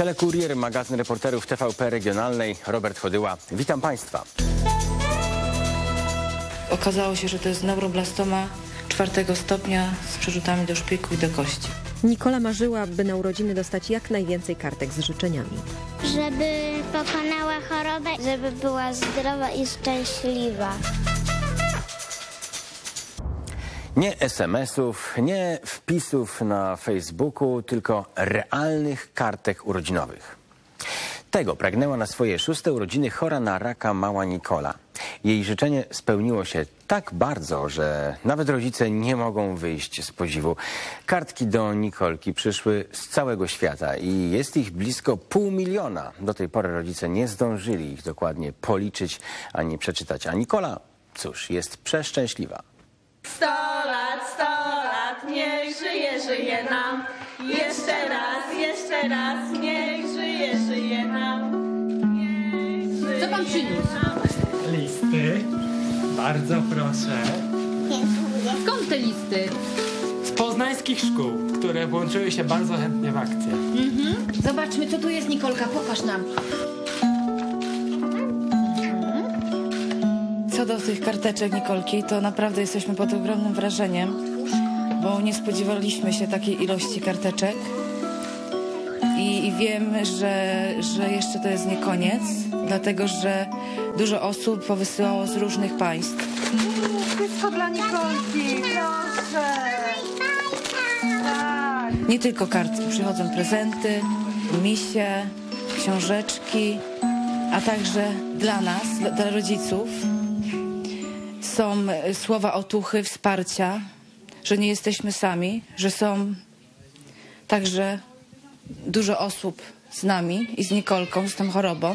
Telekurier, magazyn reporterów TVP Regionalnej, Robert Chodyła. Witam Państwa. Okazało się, że to jest neuroblastoma czwartego stopnia z przerzutami do szpiku i do kości. Nikola marzyła, by na urodziny dostać jak najwięcej kartek z życzeniami. żeby pokonała chorobę, żeby była zdrowa i szczęśliwa. Nie SMS-ów, nie wpisów na Facebooku, tylko realnych kartek urodzinowych. Tego pragnęła na swoje szóste urodziny chora na raka mała Nikola. Jej życzenie spełniło się tak bardzo, że nawet rodzice nie mogą wyjść z podziwu. Kartki do Nikolki przyszły z całego świata i jest ich blisko pół miliona. Do tej pory rodzice nie zdążyli ich dokładnie policzyć ani przeczytać. A Nikola, cóż, jest przeszczęśliwa. Sto lat, sto lat, niech żyje, żyje nam. Jeszcze raz, jeszcze raz, niech żyje, żyje nam. Niech żyje Co pan przyniósł? nam. Listy. Bardzo proszę. Skąd te listy? Z poznańskich szkół, które włączyły się bardzo chętnie w akcję. Zobaczmy, co tu jest, Nikolka, pokaż nam. Co do tych karteczek Nikolki, to naprawdę jesteśmy pod ogromnym wrażeniem, bo nie spodziewaliśmy się takiej ilości karteczek. I, i wiem, że, że jeszcze to jest nie koniec, dlatego że dużo osób powysyłało z różnych państw. Wszystko dla Nikolki, proszę. Nie tylko kartki, przychodzą prezenty, misie, książeczki, a także dla nas, dla rodziców są e, słowa otuchy, wsparcia, że nie jesteśmy sami, że są także dużo osób z nami i z Nikolką, z tą chorobą.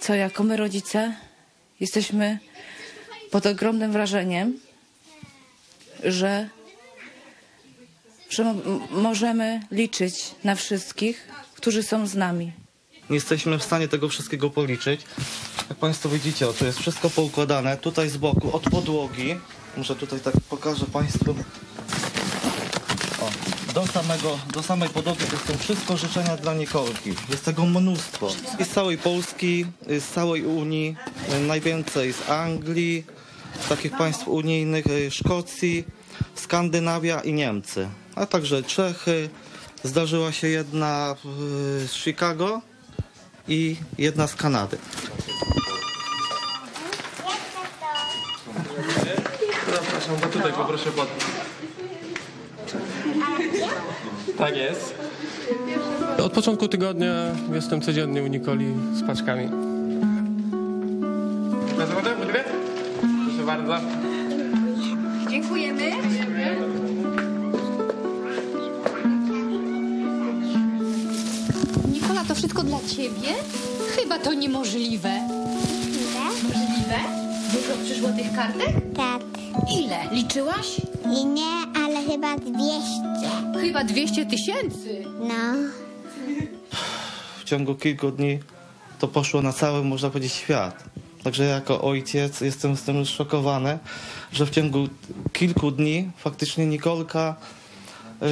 Co jako my rodzice jesteśmy pod ogromnym wrażeniem, że że możemy liczyć na wszystkich, którzy są z nami. Nie jesteśmy w stanie tego wszystkiego policzyć. Jak Państwo widzicie, o, tu jest wszystko poukładane. Tutaj z boku, od podłogi. Może tutaj tak pokażę Państwu. O, do, samego, do samej podłogi to są wszystko życzenia dla Nikolki. Jest tego mnóstwo. I z całej Polski, y, z całej Unii, y, najwięcej z Anglii, z takich państw unijnych, y, Szkocji, Skandynawia i Niemcy. A także Czechy. Zdarzyła się jedna w- z Chicago i jedna z Kanady. Zapraszam, bo tutaj poproszę podpis. Tak jest. Od początku tygodnia jestem codziennie u Nikoli z paczkami. Proszę bardzo. Dziękujemy. Nikola, to wszystko dla ciebie? Chyba to niemożliwe. Możliwe? Dużo przyszło tych kartek? Tak. Ile? Liczyłaś? I nie, ale chyba 200. Chyba 200 tysięcy. No. W ciągu kilku dni to poszło na cały, można powiedzieć, świat. Także ja jako ojciec jestem z tym zszokowany, że w ciągu kilku dni faktycznie Nikolka, yy,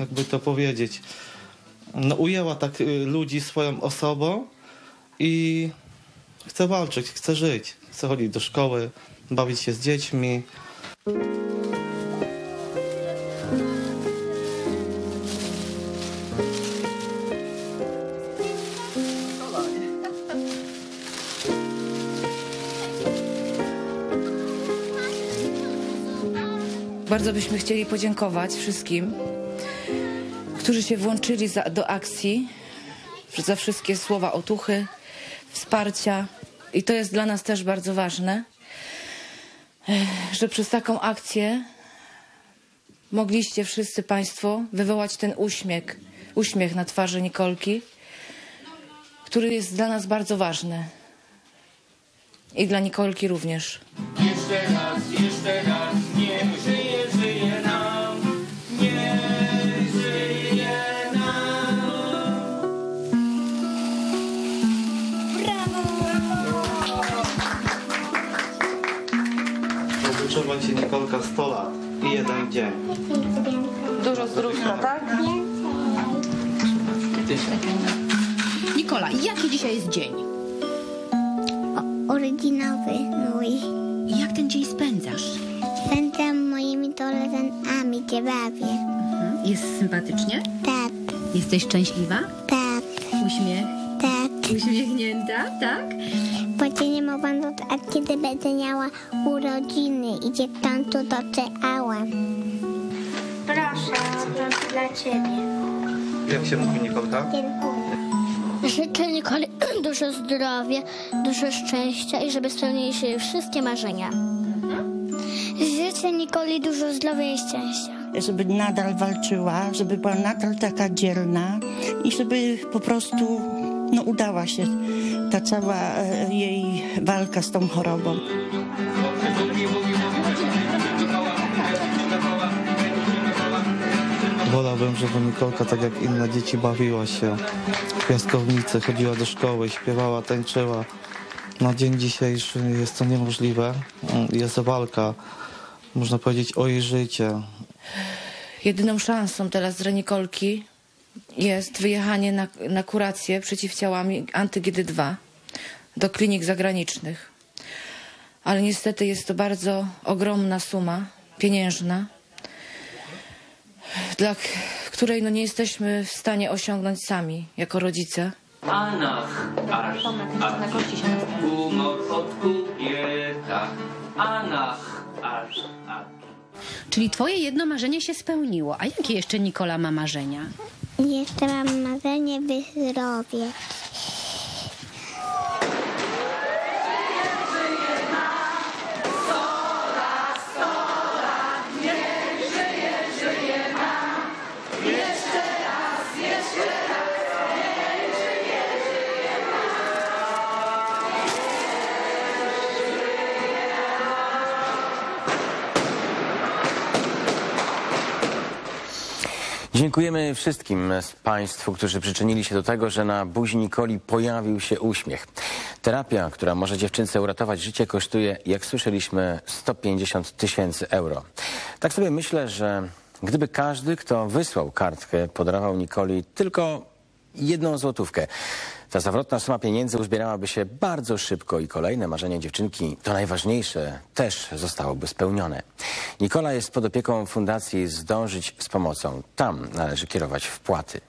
jakby to powiedzieć, no ujęła tak yy, ludzi swoją osobą i chce walczyć, chce żyć, chce chodzić do szkoły, bawić się z dziećmi. Bardzo byśmy chcieli podziękować wszystkim, którzy się włączyli za, do akcji, za wszystkie słowa otuchy, wsparcia. I to jest dla nas też bardzo ważne, że przez taką akcję mogliście wszyscy Państwo wywołać ten uśmiech, uśmiech na twarzy Nikolki, który jest dla nas bardzo ważny. I dla Nikolki również. Jeszcze raz, jeszcze Ci Nikolka 100 lat i jeden dzień. Dużo zdrówka, tak? Nikola, jaki dzisiaj jest dzień? O, urodzinowy mój. Jak ten dzień spędzasz? Spędzam moimi koleżankami, gdzie bawię. Jest sympatycznie? Tak, Jesteś szczęśliwa? tak, Uśmiech? Uśmiechnięta, tak? Bo cię nie mogłam a kiedy będę miała urodziny i tamtu doczekałam. Proszę, to dla ciebie. Jak się mówi Nikolka? Dziękuję. Życzę Nikoli dużo zdrowia, dużo szczęścia i żeby spełniły się wszystkie marzenia. Życzę Nikoli dużo zdrowia i szczęścia. żeby nadal walczyła, żeby była nadal taka dzielna i żeby po prostu no, udała się ta cała e, jej walka z tą chorobą. Wolałbym, żeby Nikolka, tak jak inne dzieci, bawiła się w piaskownicy, chodziła do szkoły, śpiewała, tańczyła. Na dzień dzisiejszy jest to niemożliwe. Jest walka, można powiedzieć, o jej życie. Jedyną szansą teraz dla Nikolki jest wyjechanie na, na kurację przeciwciałami anty-GD2 do klinik zagranicznych. Ale niestety jest to bardzo ogromna suma pieniężna, dla której no nie jesteśmy w stanie osiągnąć sami jako rodzice. Anach, aż, humor od kobieta. Anach, aż. Czyli twoje jedno marzenie się spełniło. A jakie jeszcze Nikola ma marzenia? Jeszcze mam marzenie wyzdrowieć. Dziękujemy wszystkim z Państwu, którzy przyczynili się do tego, że na buzi Nikoli pojawił się uśmiech. Terapia, która może dziewczynce uratować życie, kosztuje, jak słyszeliśmy, 150 tysięcy euro. Tak sobie myślę, że gdyby każdy, kto wysłał kartkę, podarował Nikoli tylko jedną złotówkę, ta zawrotna suma pieniędzy uzbierałaby się bardzo szybko i kolejne marzenie dziewczynki, to najważniejsze, też zostałoby spełnione. Nikola jest pod opieką Fundacji Zdążyć z Pomocą. Tam należy kierować wpłaty.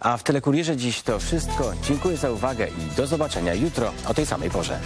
A w Telekurierze dziś to wszystko. Dziękuję za uwagę i do zobaczenia jutro o tej samej porze.